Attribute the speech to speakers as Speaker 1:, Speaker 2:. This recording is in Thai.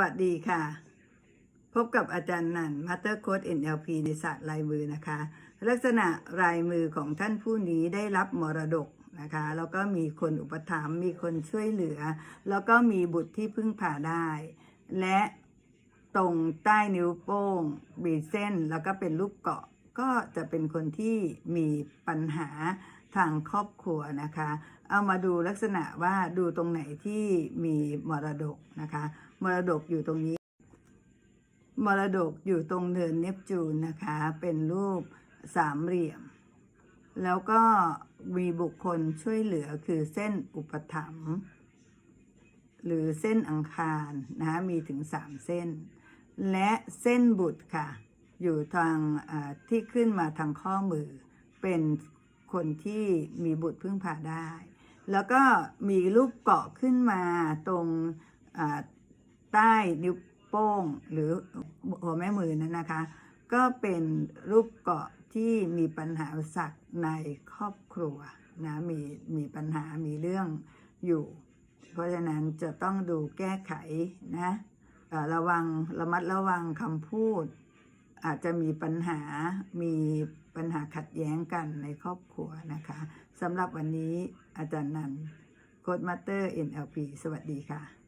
Speaker 1: วัสดีค่ะ พบกับอาจารย์นันมาสเตอร์โค้ด NLP ในศาสตร์ลายมือนะคะ ลักษณะลายมือของท่านผู้นี้ได้รับมรดกนะคะแล้วก็มีคนอุปถัมภ์มีคนช่วยเหลือ แล้วก็มีบุตรที่พึ่งพาได้ และตรงใต้นิ้วโป้งมีเส้น แล้วก็เป็นรูปเกาะก็จะเป็นคนที่มีปัญหา ทางครอบครัวนะคะ เอามาดูลักษณะว่าดูตรงไหนที่มีมรดกนะคะ มรดกอยู่ตรงนี้ มรดกอยู่ตรงเนินเนปจูนนะคะ เป็นรูปสามเหลี่ยม แล้วก็มีบุคคลช่วยเหลือคือเส้นอุปถัมภ์หรือเส้นอังคารนะคะมีถึงสามเส้น และเส้นบุตรค่ะ อยู่ทางที่ขึ้นมาทางข้อมือเป็น คนที่มีบุตรพึ่งพาได้ แล้วก็มีรูปเกาะขึ้นมาตรงใต้นิ้วโป้งหรือหัวแม่มือนั้นนะคะ ก็เป็นรูปเกาะที่มีปัญหาสักในครอบครัวนะมีมีปัญหามีเรื่องอยู่ เพราะฉะนั้นจะต้องดูแก้ไขนะระวังระมัดระวังคำพูด อาจจะมีปัญหา มีปัญหาขัดแย้งกันในครอบครัวนะคะสำหรับวันนี้อาจารย์นันโค้ดมาสเตอร์ NLP สวัสดีค่ะ